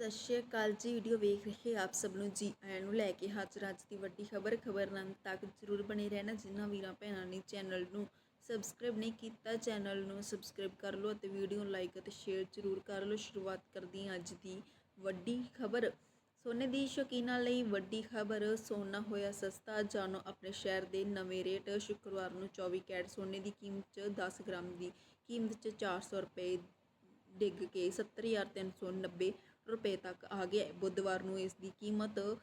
ਸਤਿ ਸ਼੍ਰੀ ਅਕਾਲ ਜੀ ਵੀਡੀਓ ਵੇਖ ਰਹੇ ਆਪ ਸਭ ਨੂੰ ਜੀ ਆਇਆਂ ਨੂੰ ਲੈ ਕੇ ਹਾਜ਼ਰ ਅੱਜ ਦੀ ਵੱਡੀ ਖਬਰ ਖਬਰ ਨਾਲ ਤੱਕ ਜ਼ਰੂਰ ਬਣੇ ਰਹਿਣਾ ਜਿਨ੍ਹਾਂ ਵੀਰਾਂ ਭੈਣਾਂ ਨੇ ਚੈਨਲ ਨੂੰ ਸਬਸਕ੍ਰਾਈਬ ਨਹੀਂ ਕੀਤਾ ਚੈਨਲ ਨੂੰ ਸਬਸਕ੍ਰਾਈਬ ਕਰ ਲਓ ਅਤੇ ਵੀਡੀਓ ਨੂੰ ਲਾਈਕ ਅਤੇ ਸ਼ੇਅਰ ਜ਼ਰੂਰ ਕਰ ਲਓ। ਸ਼ੁਰੂਆਤ ਕਰਦੀ ਹਾਂ ਅੱਜ ਦੀ ਵੱਡੀ ਖਬਰ। ਸੋਨੇ ਦੀ ਸ਼ੌਕੀਨਾਂ ਲਈ ਵੱਡੀ ਖਬਰ, ਸੋਨਾ ਹੋਇਆ ਸਸਤਾ, ਜਾਣੋ ਆਪਣੇ ਸ਼ਹਿਰ ਦੇ ਨਵੇਂ ਰੇਟ, ਸ਼ੁੱਕਰਵਾਰ ਨੂੰ 24 ਕੈਰਟ ਸੋਨੇ ਦੀ ਕੀਮਤ 'ਚ 10 ਗ੍ਰਾਮ ਦੀ ਕੀਮਤ 'ਚ 400 ਰੁਪਏ ਡਿੱਗ ਕੇ 70390 ਰੁਪਏ ਤੱਕ ਆ ਗਿਆ ਹੈ। ਬੁੱਧਵਾਰ ਨੂੰ ਇਸ ਦੀ ਕੀਮਤ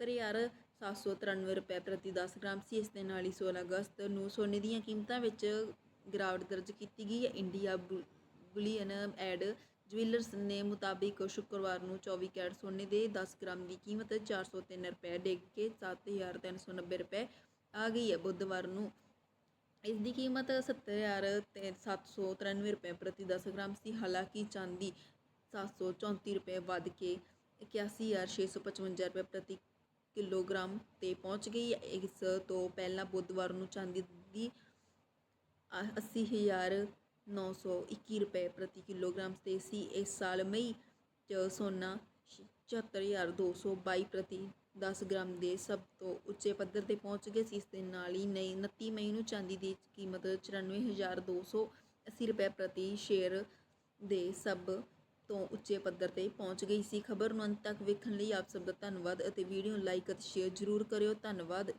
70793 ਰੁਪਏ ਪ੍ਰਤੀ 10 ਗ੍ਰਾਮ ਸੀ। ਇਸ ਦੇ ਨਾਲ ਹੀ 16 ਅਗਸਤ ਨੂੰ ਸੋਨੇ ਦੀਆਂ ਕੀਮਤਾਂ ਵਿੱਚ ਗਿਰਾਵਟ ਦਰਜ ਕੀਤੀ ਗਈ ਹੈ। ਇੰਡੀਆ ਬੁਲੀਅਨ ਐਡ ਜੁਐਲਰਸ ਨੇ ਮੁਤਾਬਿਕ ਸ਼ੁੱਕਰਵਾਰ ਨੂੰ 24 ਕੈਰਟ ਸੋਨੇ ਦੇ 10 ਗ੍ਰਾਮ ਦੀ ਕੀਮਤ 403 ਰੁਪਏ ਡਿੱਗ ਕੇ 7390 ਰੁਪਏ ਆ ਗਈ ਹੈ। ਬੁੱਧਵਾਰ ਨੂੰ ਇਸ ਦੀ ਕੀਮਤ 70793 ਰੁਪਏ ਪ੍ਰਤੀ 10 ਗ੍ਰਾਮ ਸੀ। ਹਾਲਾਂਕਿ ਚਾਂਦੀ 734 ਰੁਪਏ ਵੱਧ ਕੇ 81655 ਰੁਪਏ ਪ੍ਰਤੀ ਕਿਲੋਗ੍ਰਾਮ ਤੇ ਪਹੁੰਚ ਗਈ ਇਸ ਤੋਂ ਪਹਿਲਾਂ ਬੁੱਧਵਾਰ ਨੂੰ ਚਾਂਦੀ ਦੀ 80921 ਰੁਪਏ ਪ੍ਰਤੀ ਕਿਲੋਗ੍ਰਾਮ ਤੇ ਸੀ। ਇਸ ਸਾਲ ਮਈ ਚ ਸੋਨਾ 74222 ਪ੍ਰਤੀ 10 ਗ੍ਰਾਮ ਦੇ ਸਭ ਤੋਂ ਉੱਚੇ ਪੱਧਰ ਤੇ ਪਹੁੰਚ ਗਏ ਸੀ। ਇਸ ਦੇ ਨਾਲ ਹੀ ਨਈ 29 ਮਈ ਨੂੰ ਚਾਂਦੀ ਦੀ ਕੀਮਤ 94280 ਰੁਪਏ ਪ੍ਰਤੀ ਸ਼ੇਅਰ ਦੇ ਸਭ ਤੋਂ ਉੱਚੇ ਪੱਧਰ ਤੇ ਪਹੁੰਚ ਗਈ ਸੀ। ਖਬਰ ਨੂੰ ਅੰਤ ਤੱਕ ਵੇਖਣ ਲਈ ਆਪ ਸਭ ਦਾ ਧੰਨਵਾਦ ਅਤੇ ਵੀਡੀਓ ਨੂੰ ਲਾਈਕ ਅਤੇ ਸ਼ੇਅਰ ਜ਼ਰੂਰ ਕਰਿਓ। ਧੰਨਵਾਦ।